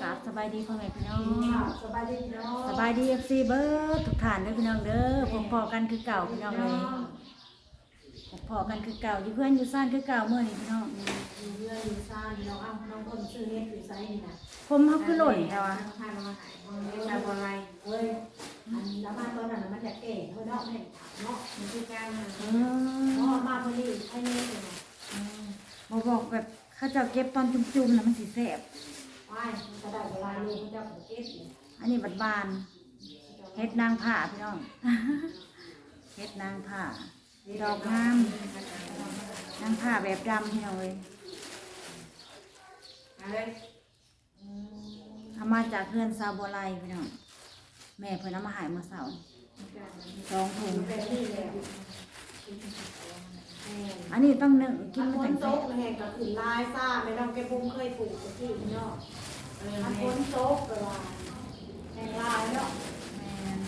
กราบสบายดีพ่อแม่พี่น้องสบายดีพี่น้องสบายดีเอฟซีเบิร์ดทุกท่านเด้อพี่น้องเด้อพบพอกันคือเก่าพี่น้องเลยพบพอกันคือเก่าอยู่เพื่อนอยู่ซ่านคือเก่าเมื่อนี้พี่น้องอยู่เรื่อยอยู่ซ่านพี่น้องเอ้าน้องคนซื้อเฮ็ดอยู่ไซนี่นะผมเขาคือหล่นแต่ว่าทานมาขายมาเฮ็ดชาวอะไรเอ้ยอันแล้วมาตอนนั้นน่ะมันจะเก๋เฮ้ยเนาะแม่เนาะมันคือการมาอืเนาะมมาพอดีไอ้นี่เป็นไงบอบอกแบบเขาเจะเก็บตอนจุ่มๆนะมันสีแสบ ว้ายมันก็ได้เวลาลูกเขาเจ้าของเก็บอยู่อันนี้บัดบานเฮ็ดนางผ้าพี่น้อง เฮ็ดนางผ้าดอกงามนางผ้าแบบดำพี่น้องเลยเอาเลยเอามาจากเพื่อนซาบัวไลพี่น้องแม่เพิ่นเอามาใหายมาเสาร์สองถุงเป็นที่เลยแม่อันนี้ต้องนึ่งกิกินนมาฝแต่นงตเสร็กจแห่ก็ขึ้นลายซ่าไม่ต้องแกปุ้มเคยปลูกที่เนาะ ถ้าฝนโตกก็ว่าแห่ลายเนาะแม่น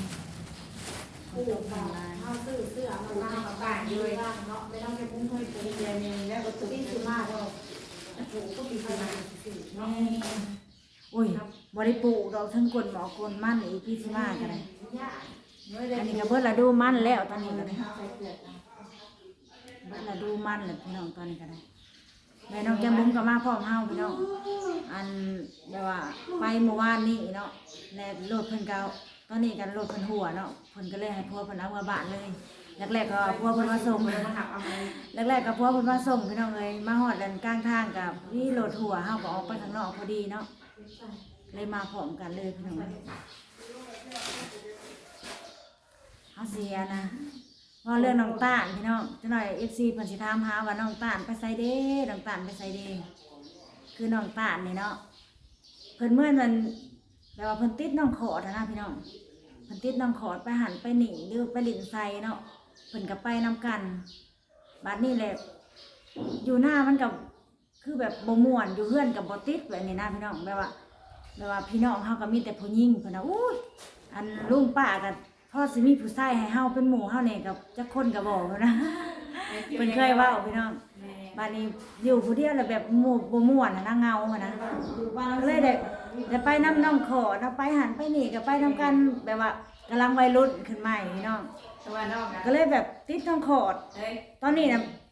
ปลูกมาเอาซื้อเสื้อมาล่ามาบ้านเลยเนาะไม่ต้องไปพุ่งค่อยปลูเดือนนึงแล้วก็ตุที่ซื้อมาเราปูก็มีขนาดสี่เนาะโอ้ยบริปลูกดอกทั้งกลนหมอกลมั่นอีกพี่สิมากันเลยอันนี้ก็เบิดละดูมั่นแล้วตอนนี้ก็ได้เกลือเบิดละดูมั่นเลยพี่น้องตอนนี้ก็ได้ แม่น้องแก้มบุ้มก็มาพร้อมเฮาพี่น้องอันแบบว่าไปเมื่อวานนี้เนาะแล้วรถเพิ่นก็ตอนนี้กันรถเพิ่นหัวเนาะเพิ่นก็เลยให้พัวเพิ่นเอามาบ้านเลยแรกๆก็พัวเพิ่นมาส่งเอาไหมแรกๆกับพวกเพิ่นมาส่งพี่น้องเอ้ยมาฮอดดันกลางทางกับนี่รถหัวเฮาก็ออกไปข้างนอกพอดีเนาะเลยมาพร้อมกันเลยพี่น้องเฮาเสียนะ ว่าเรื่องน้องตาลพี่น้องจังหน่อย FC เพิ่นสิถามหาว่าน้องตาลไปไสเด้น้องตาลไปไสเด้คือน้องตาลนี่เนาะเพิ่นเมื่อนั้นแปลว่าเพิ่นติดน้องขอดนะพี่น้องเพิ่นติดน้องขอดไปหันไปหนีหรือไปหลินไซเนาะเพิ่นก็ไปนํกันบัดนี้แหละอยู่หน้ามันกับคือแบบบ่ม่วนอยู่เฮือนกับบ่ติดแบบนี้นะพี่น้องแบบว่าแบบว่าพี่น้องเฮาก็มีแต่ผู้หญิงเพิ่นน่ะอู้ยอันลุงป้าก็ พ่อสิมีผู้ชายให้เฮาเป็นหมู่เฮานี่กับจักคนก็บ่เพิ่นนะเพิ่นเคยเว้าพี่น้องบัดนี้อยู่ผู้เดียวแล้วแบบหมู่บ่ม่วนน่ะนะเงาอะนะก็เลยได้ได้ไปนํน้องขอนะไปหันไปนี่ก็ไปนํกันแบบว่ากำลังวัยรุ่นขึ้นใหม่พี่น้องตัวนอกนะก็เลยแบบติดน้องขอดเฮ้ยตอนนี้นะห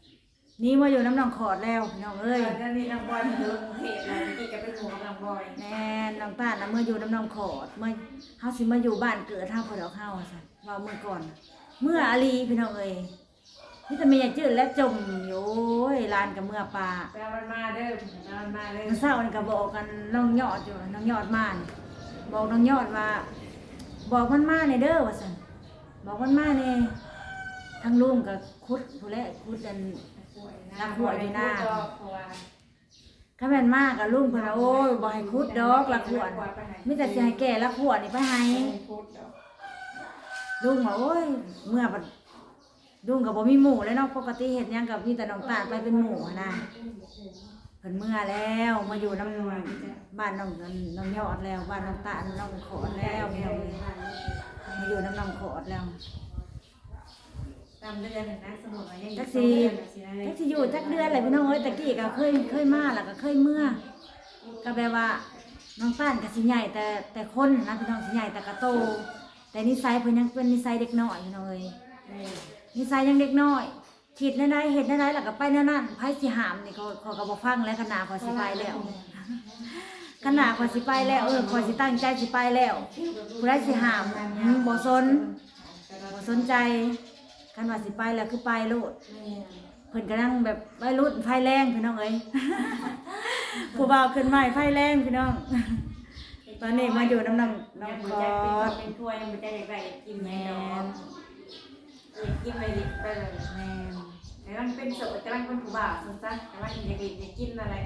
นี่มาอยู่น้ำหนองขอดแล้วพี่น้องเอ้เอ้ยยตอนนี้น้องบอยมันอยู่เหตุอะไรที่จะเป็นหัวน้องบอยแม่น้องตาลนะเมื่ออยู่น้ำหนองขอดเมื่อเฮาสิมาอยู่บ้านเกิดเฮาพอดอกเฮาว่าซั่นเว่าเมื่อก่อน เมื่ออาลีพี่น้องเอ้ยนี่แต่แม่ยายจืดและจมอยู่โอ้ยลานกับเมื่อปลาแปลมันมาเด้อมันมาเด้อเมื่อเช้านี่ก็บอกกันน้องยอดอยู่น้องยอดมานี่บอกน้องยอดว่า บอกมันมาในเด้อว่าซั่นบอกมันมาในทั้งลุงกับคุดผู้แลคุดอัน ข้าแม่นมากกับลุงเพิ่นว่าโอ้ยบ่ให้คุดดอกละขวดมีแต่สิให้แก่ละขวดนี่ไปให้ลุงว่าโอ้ยเมื่อบัดลุงก็บ่มีหมู่แล้วเนาะปกติเฮ็ดหยังก็มีแต่น้องตาลไปเป็นหมู่หั้นนะเพิ่นเมื่อแล้วมาอยู่น้ำบ้านน้องน้องยอดแล้วบ้านน้องตาลน้องขอดแล้วพี่น้องมาอยู่น้ำน้องขอดแล้ว ตามเดือนนะสมุดไว้ยังจักสิจักสิอยู่จักเดือนแหละพี่น้องเอ้ยตะกี้ก็เคยเคยมาแล้วก็เคยเมื่อก็แปลว่าน้องต้านก็สิใหญ่แต่แต่คนนะพี่น้องสิใหญ่แต่กระโต แต่นิสัยเพิ่นยังเป็นนิสัยเด็กน้อยพี่น้องเอ้ยนิสัยยังเด็กน้อยคิดในใดเฮ็ดในใดแล้วก็ไปแนวนั้นไผสิหามนี่เขาเขาก็บ่ฟังแล้วขนาดขอยสิไปแล้ว ขนาดขอยสิไปแล้วเออขอยสิตั้งใจสิไปแล้วผู้ใดสิหามอืมบ่สนบ่สนใจ คันว่าสิไปแล้วคือไปโลดเพิ่นก็นั่งแบบวัยรุ่นไฟแรงพี่น้องเอ้ย ผู้บ่าวขึ้นใหม่ไฟแรงพี่น้อง ตอนนี้มาอยู่น้ำน้ำน้องน้ำขคออเป็นถ้วยมันจะอยากได้กินแม่ดอกกินไปดิไปเลยแม่นแต่มันเป็นโสดแต่มันเป็นผู้บ่าวสั้นแต่ว่าอยากอยากกินอะไร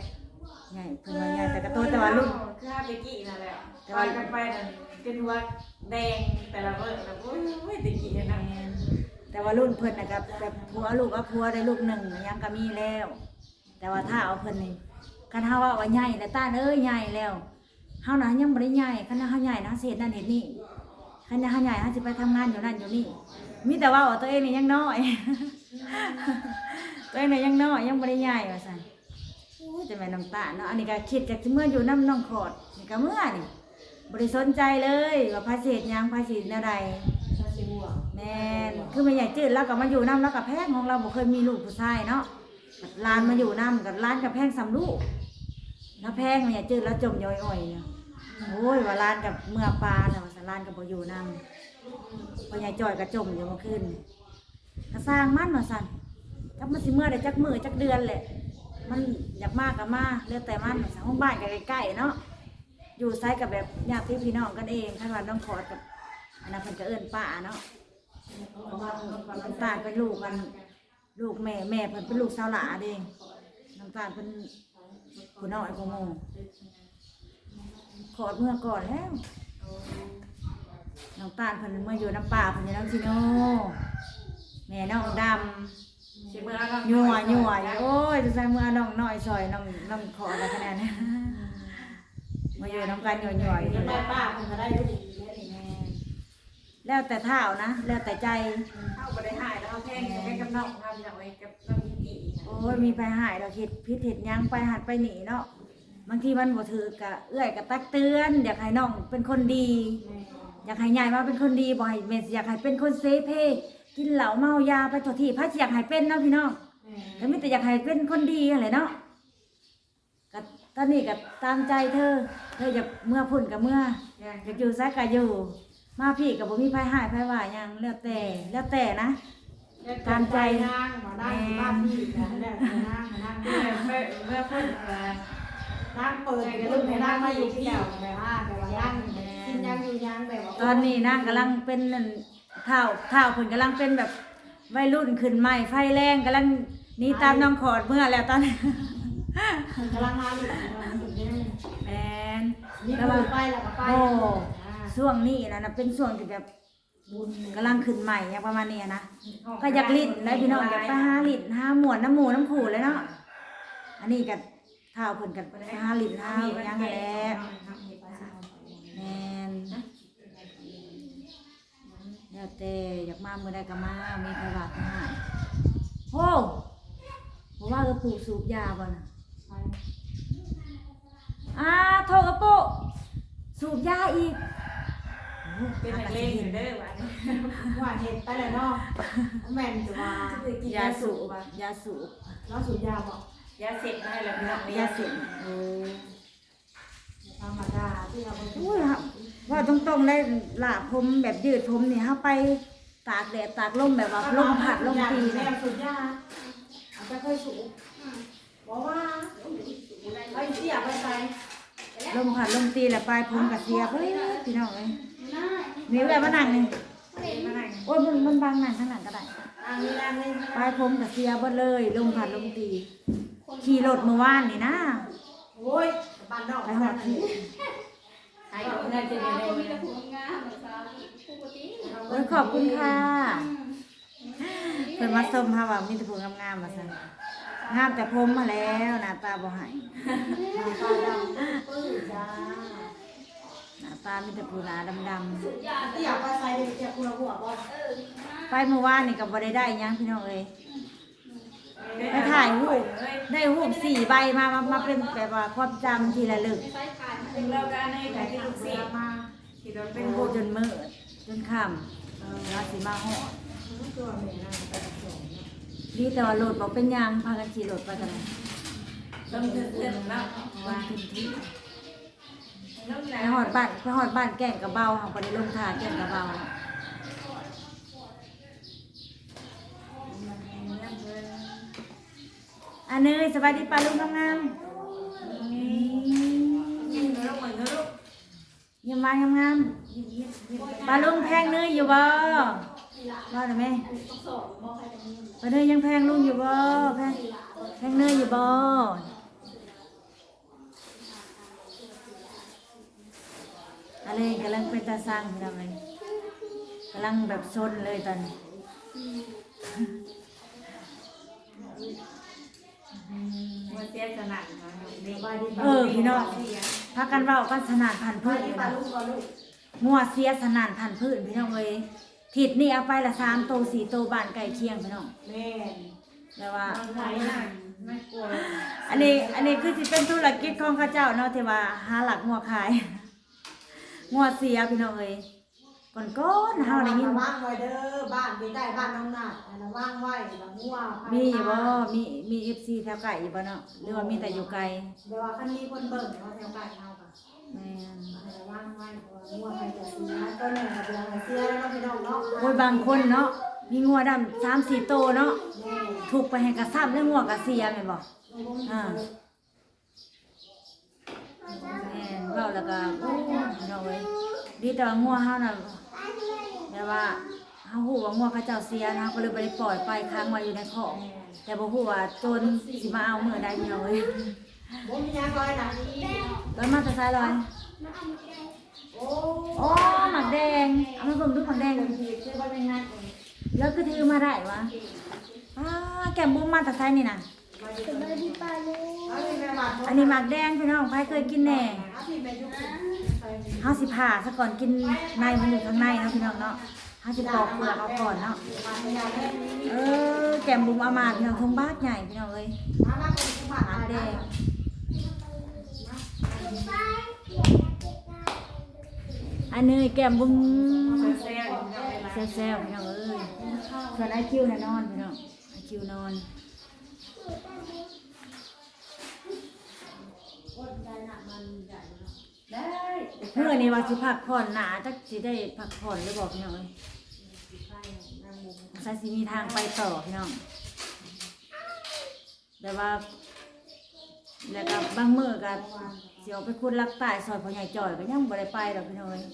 ใหญ่เพิ่นว่าใหญ่แต่กระโตแต่ว่ารุ่นคือฮาเบกี้นั่นแหละแต่ว่ากันไปนั่นเป็นหัวแดงแต่ละเบิร์แล้วโอ้ยตะกี้นะแม่น แต่ว่ารุ่นเพิ่นน่ะกับแบบผัวลูกก็ผัวได้ลูกหนึ่งยังก็มีแล้ว แต่ว่าถ้าเอาเพิ่นนี่คันเฮาว่าว่าใหญ่แต่ต้านเอ้ยใหญ่แล้วเฮาน่ะยังบ่ได้ใหญ่คันเฮาใหญ่นะเฮ็ดนั่นเฮ็ดนี่คันเฮาใหญ่เฮาสิไปทำงานอยู่นั่นอยู่นี่มีแต่ว่าตัวเองนี่ยังน้อย ตัวเองนี่ยังน้อยยังบ่ได้ใหญ่ว่าซั่นยจะแม่น้ำตาเนาะอันนี้ก็คิดจากเมื่ออยู่น้ำน้องขอดนี่ก็เมื่อนี่บริสนใจเลยว่าภาษียังภาษีอะไร แม่นคือไม่ใหญ่จืดแล้วก็มาอยู่น้ำแล้วกับแพงของเราบ่เคยมีลูกผู้ชายเนาะร้านมาอยู่น้ำกับร้านกับแพงสำลูกแล้วแพงไม่ใหญ่จืดแล้วจมย่อยๆเนี่ยโอ้ยว่าร้านกับเมื่อปลาแล้วว่าร้านกับบ่อยู่น้ำไม่ใหญ่จ่อยกับจมอยู่เมื่อคืนก็สร้างมันมาสั่นจักมันสิเมื่อได้จักมือจักเดือนแหละ มันอยากมากกับมาเลือกแต่มันว่าซั่นห้องบ้านก็ใกล้ๆเนาะอยู่ไซกับแบบญาติพี่น้องกันเองท่านว่าน้องขอดกับอันนั้นเพิ่นก็เอิ้นป้าเนาะ เพราะว่าน้ำตาลเป็นลูกกัน ลูกแม่แม่เพิ่นเป็นลูกสาวหลาเด้น้ำตาลเป็นผู้น้อยกว่าหมู่ขอดเมื่อก่อนแล้วน้ำตาลเพิ่นเมื่ออยู่น้ำป่าเพิ่นอยู่น้ำซิโนแม่น้องดสิเมื่อเราำยั่วยั่วโอ้ยจะใส่เมื่อน้องน้อยซอยน้องน้องขอดอะไรคะแนนมาอยู่น้ำกันยั่วยั่วอยู่นั่นแหละป้าเพิ่นก็ได้ลูก แล้วแต่เท้านะ แล้วแต่ใจ เข้าบ่ได้หายแล้วเอาแพงกับแม่กับน้องทำอย่างไรกับน้องอีกโอ้ยมีไปหายเราคิดพิษเห็ดหยังไปหัดไปหนีเนาะบางทีมันบ่ถือกะเอื้อยกะตักเตือน อยากให้น้องเป็นคนดี อยากให้ยายมาเป็นคนดีบ่ให้เมสอยากให้เป็นคนเซเพกินเหล้าเมายาไปทั่วที่พระอยากให้เป็นเนาะพี่น้องก็มีแต่อยากให้เป็นคนดีอะไรเนาะก็ตอนนี้ก็ตามใจเธอ เธออยากเมื่อพุ่นกับเมื่อ อยากอยู่ไสก็อยู่ มาพี่กับบ่มีไผหายไผว่าหยังแล้วแต่แล้วแต่นะ ตามใจนางมอนั่งบ้านพี่นะแล้วนางนางเมื่อเมื่อเมื่อพูดเอ่อนางเปิดรุ่นให้นางมาอยู่ที่เดียวแบบว่าแบบว่านั่งกินยังอยู่ยังแบบว่าตอนนี้นางกำลังเป็นนั่นเท่าเท่าเพิ่นกำลังเป็นแบบวัยรุ่นขึ้นใหม่ไฟแรงกำลังหนี่ตามน้องขอดเมื่อแล้วตอนนี้ กำลังมาอยู่มันถึงได้แมนนี่แล้วก็ไปแล้วก็ไป โอ้ ช่วงนี้นะนะเป็นช่วงที่แบบบุญกำลังขึ้นใหม่อย่างประมาณนี้นะก็อยากลิ้นได้พี่น้องอยากไปหาลิ้นหาหมวนน้ำหมูน้ำขู่เลยเนาะอันนี้กับเท่าเพิ่นกับไปหาลิ้นหาหยังนั่นแหละแมนแล้วแต่อยากมาเมื่อใดก็มามีใครบาดก็หายโอ้บอกว่าเออปู่สูบยาบ่น่ะอ่าโทรกระปุกสูบยาอีก เป็นนักเลงอยู่เด้อวันนี้ว่าเห็ดไปเลยเนาะแม่นจะว่ายาสูบยาสูบแล้วสูบยาบอกยาเสพได้แล้วพี่น้องยาเสพโอ้ธรรมดาที่เราไปอุ้ยครับว่าตรงๆได้หลาผมแบบยืดผมนี่เฮาไปตากแดดตากลมแบบว่าลมผัดลมตีแม่เนี่ยสูบยาอาจจะเคยสูบบอกว่าไปเสียไปใส่ลมผัดลมตีแหละปลายผมกับเสียเฮ้ยพี่น้องเอ้ย มีแบบมานั่งนี่มาไหนโอ้ยมันมันบางนั่งข้างหลังก็ได้อันนี้อันนี้ปลายผมกับเสียเบิดเลยลมผัดลมตีขี่รถเมื่อวานนี่นะโอ้ยบ้านนอกไปหอดที่ใครก็ได้จะได้เลยโอ้ยขอบคุณค่ะเพิ่นมาส้มค่ะว่ามีแต่ผู้งามๆมาสั่นงามแต่ผมมาแล้วหน้าตาบ่ใหายตาดำปื้อจ้าหน้า ตามีแต่ผู้หน้าดำที่อยากไปใส่เจ้าคุณหัวบ่ๆ ไปเมื่อวานนี่ก็บ่ได้ได้หยังพี่น้องเอ้ย ไปถ่ายรูปได้รูปสี่ใบมามามาเป็นแบบว่าความจำทีละลึกเราการในการที่ลูกศิษย์มาที่เราเป็เป็นนผู้ผู้จนมืดจนค่ำแล้วสิมาฮอดตัวแม่นางไปส่งดีแต่ว่ารถบ่เป็นหยังพากันขี่รถไปกันเลยต้องเตือนเนาะวัว่านพื้นที่น้อง ไปนหอดบ้านไปหอดบ้านแก่งกระเบาหังปได้ลงทาแก่งกระเบาน่ะอันเนยสบายดีปลาลุงงามยิ้มแล้วเหมือนลูกๆยิ้มมางามๆปลาลุงแพงเนยอยู่บ่ว่าหน่อไหมปลาเนยยังแพงลุงอยู่บ่แพงแพงเนยอยู่บ่ อะไรกำลังเป็นตาสร้างพี่น้องเลยกำลังแบบซนเลยตอนนี้มันเสียสนั่นเนาะเด็กเออพี่น้องพากันเว้ากันสนานพันพืชเลยปลานะลูกปลาลูกงัวเสียสนานพันพืชพี่น้องเอ้ยถิดนี่เอาไปละสามโตสี่โตบ้านไก่เคียงพี่น้องแม่นแล้วว่าไหนน่ะไม่กลัวอันนี้อันนี้คือสิเป็นธุรกิจของเข้าเจ้าเนาะที่ว่าหาหลักงัวขาย งัวเสียพี่น้องเอ้ยก่อนก้อนๆเฮาได้ยินว่างไว้เด้อบ้านใกล้ๆบ้านน้องนาดอันนั้นว่างไว้แล้วงัวมีอยู่บ่มีมี FC แถวไกลอยู่บ่เนาะหรือว่ามีแต่อยู่ไกลเดี๋ยวว่าคันมีคนเบิ่งเนาะแถวบ้านเฮาก็แม่นแต่ว่างไว้เพราะว่างัวไปจะเสียต้นหนึ่งก็เดือนละเสียแล้วเนาะพี่น้องเนาะโอ้ยบางคนเนาะมีงัวดำสามสี่โตเนาะแม่ถูกไปให้กระซ้ำแล้วงัวกระเสียแม่นบ่อ่าแม่น เว้าแล้วก็โอ้ยพี่น้องเอ้ยดีแต่ว่างัวเฮาน่ะแต่ว่าเฮาฮู้ว่างัวเขาเจ้าเสียนะก็เลยบ่ได้ปล่อยไปค้างไว้อยู่ในคอกแต่บ่ฮู้ว่าโจรสิมาเอามื้อใดพี่น้องเอ้ยบ่มีหยังร้อยนะร้อยมาแต่ซ้ายร้อยโอ้โอ้หมักแดง เอามาเบิ่งดูหมักแดงผิดคือบ่เป็นงานแล้วก็ถือมาได้วะอ้าแก้มบุ้มมาแต่ซ้ายนี่น่ะเอันนี้หมักแดงพี่น้องใครเคยกินแน่เอาส่เฮาสิผ่าซะก่อนกินในมันอยู่ข้างในเนาะพี่น้องเนาะเฮาสิปอกเปลือกเอาก่อนเนาะแม่นี้เออแกมบุ้มอามาพี่น้องทงบ้าใหญ่พี่น้องเอ้ยมามากแดงอันนี้แกมบุ้มแซ่บๆเอาไปล้างแซ่บๆพี่น้องเอ้ยส่วนไอคิวน่ะนอนพี่น้องไอคิวนอน ได้เมื่อนี้ว่าสิพักผ่อนหนาจักสิได้พักผ่อนหรือบอกพี่น้องเอ้ยใส่สิมีทางไปต่อพี่น้องแต่ว่า แล้วก็บางมื้อก็สิเอาไปคุดลักใต้ซอยพ่อใหญ่จ่อยก็ยังบ่ได้ไปดอกพี่น้องเอ้ย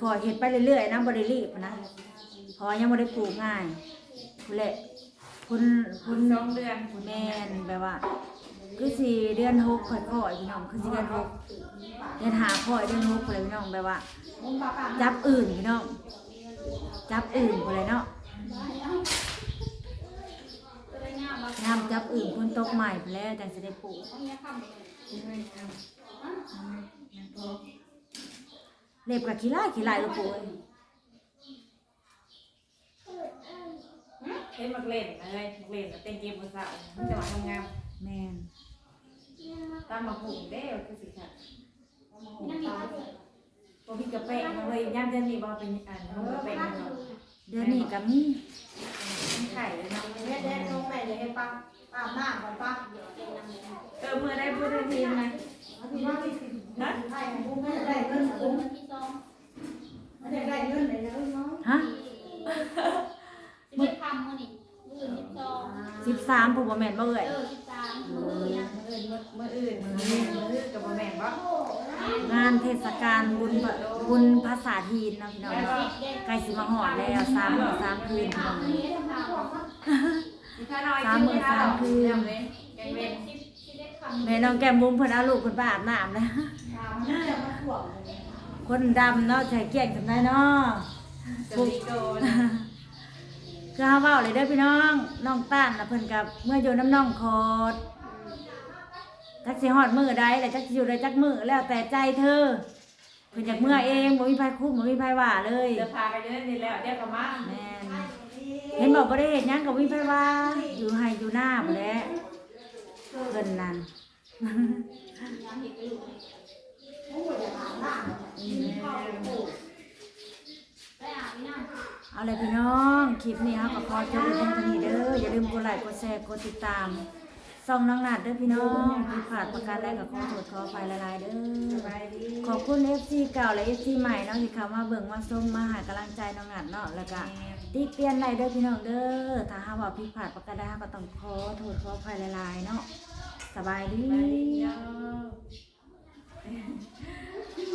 ค่อยๆเฮ็ดไปเรื่อยๆนะบ่ได้รีบนะเพราะว่ายังบ่ได้ปลูกง่ายพุ่นแหละคุณคุณ สองเดือน แม่นแบบว่า คือสี่เดือนหกค่อยๆพี่น้องคือสี่เดือนหกเดือนหาค่อยเดือนหกเลยพี่น้องแบบว่า จับอื่นพี่น้องจับอื่นไปเลยเนาะยามจับอื่นคนตกใหม่ไปแล้วจังจะได้ปลูกเล็บกับขี้ไล่ขี้ไล่ก็ปลูกเอ้ยเห็นมักเล่นเลยมักเล่นเต้นเกมภาษามันจะมาทำงานแม่น ตามมาหุงเด้อคือสิค่ะพอพี่กระเปะมาเลยย่ำจะมีบ่เป็นอันนุ่งกระเปะเนาะเดือนนี้ก็มีไข่เลยนาะเฮ็ดเฮ็ดลงแม่เดี๋ยให้ปังอาบน้ำก่อนปังเออเมื่อได้พูดได้ทีนะฮะให้บุ้งให้ได้เงินบุ้งให้ได้เงินเลยนะน้องฮะสิบเอ็ดคำมื้อนี่สิบสองสิบสามผมบ่แม่นบ่เอ่ย มือเมื่ออื่นเมื่ออื่นมืออื่นกับแม่บ่งานเทศกาลบุญบุญภาษาทีนเนาะพี่น้องเนาะใกล้สิมาหอดแล้วสามมื้อสามคืนพี่น้องเอ้ยสิพาน้อยกินไม่ได้หรอกเรื่องเลยแกงเว้นสิบสิบเอ็ดคำแม่น้องแก้มบุ้มเพิ่นเอาลูกเพิ่นไปอาบน้ำแล้วถามนะคนดำเนาะใส่เกียงกันได้เนาะ คือเฮาเว้าเลยเด้อพี่น้องน้องต้านน่ะเพิ่นกับเมื่ออยู่น้ำน้องโคดจักสิฮอดมื้อใดแล้วจักสิอยู่ได้จักมื้อแล้วแต่ใจเธอเพิ่นอยากเมื่อเองบ่มีไผคุ้มบ่มีไผว่าเลยจะพากันอยู่นั่นนี่แล้วเดี๋ยวก็มาแม่นเห็นบอกบ่ได้เฮ็ดหยังก็บ่มีไผว่า อยู่ให้อยู่หน้าบ่แหล้วเพิ่นนั่นยังเห็นไปอยู่นี่โอ้ยอย่าถามหน้าเข้าไปปลูกไปอาบน้ำ เอาเลยพี่น้อง คลิปนี้เขก็พอจบเพียงเท่านี้เด้อ อย่าลืมกดไลค์ กดแชร์ กดติดตามส่องน้องนัดเด้อพี่น้องผิดขาดประการใดก็ขอถทษขอไฟละลายเด้อ ขอบคุณเอฟซีเก่าและเอฟซีใหม่เนอะที่คำว่าเบิ่งมาชมมาหากำลังใจน้องนัดเนาะ แล้วก็ติเปลี่ยนไหนเด้อพี่น้องเด้อ ถ้าหาว่าผิดพลาดประการใดก็ต้องขอถทษขอไฟละลายเนาะ สบายดี